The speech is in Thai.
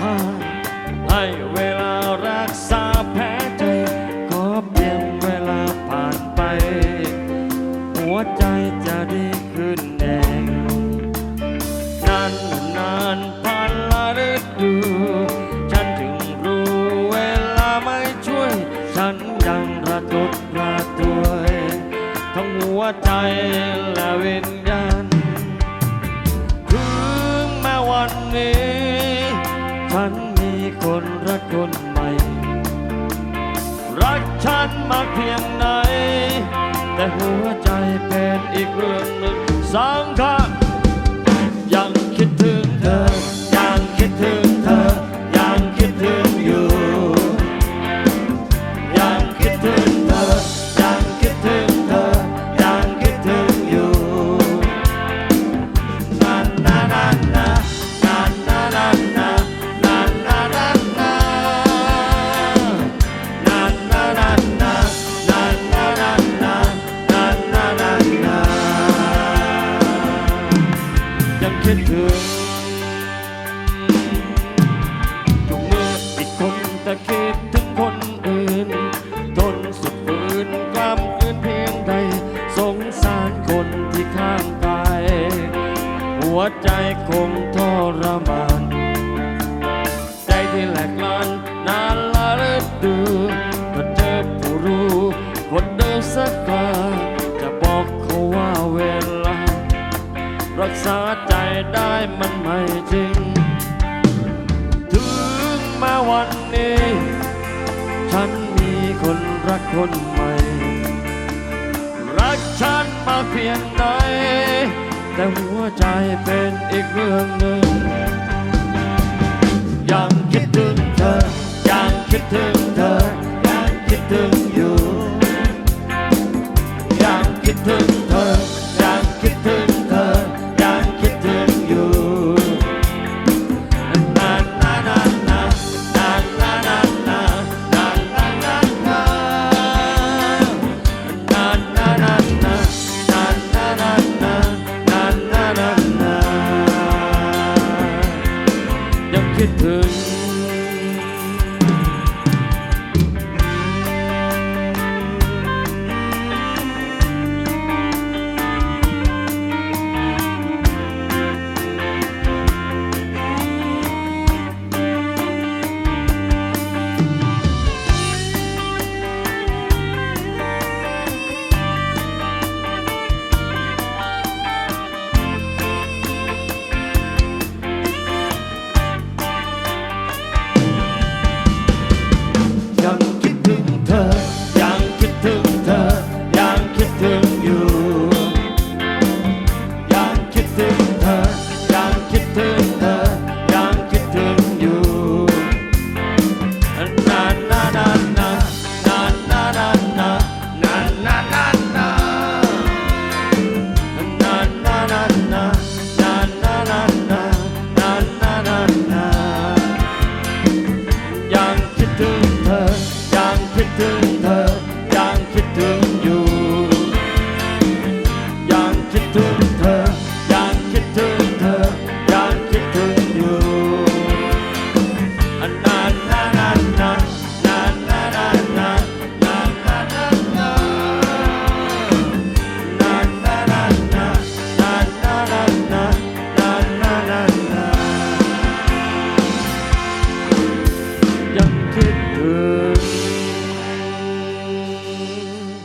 นไว้ว่าให้เวลารักษาแผลใจขอเพียงเวลาผ่านไป หัวใจจะดีขึ้นเองนานนานผ่านละฤดูฉันถึงรู้เวลาไม่ช่วย ฉันยังระทบระทวยทั้งหัวใจและวิญญาณถึงแม้วันนี้ ฉันมีคนรักคนใหม่ รักฉันมากเพียงไหน แต่หัวใจเป็นอีกเรื่องหนึ่งสำคัญยังคิดถึงเธอ ถึงทุกเมื่ออีกคนแต่คิดถึงคนอื่นทนสุดฝืนกล้ำกืนเพียงใด สงสารคนที่ข้างกาย หัวใจคงทรมาน ใจที่แหลกลานนานละฤดูก็เจอผู้รู้คนเดิมสักกาจะบอกเขาว่าเวลารักษาใจ มันไม่จริง ถึงแม้วันนี้ ฉันมีคนรักคนใหม่ รักฉันมาเพียงไหน แต่หัวใจเป็นอีกเรื่องหนึ่ง ยังคิดถึงเธอ ยังคิดถึงเธอ ยังคิดถึงอยู่ ยังคิดถึงเธอ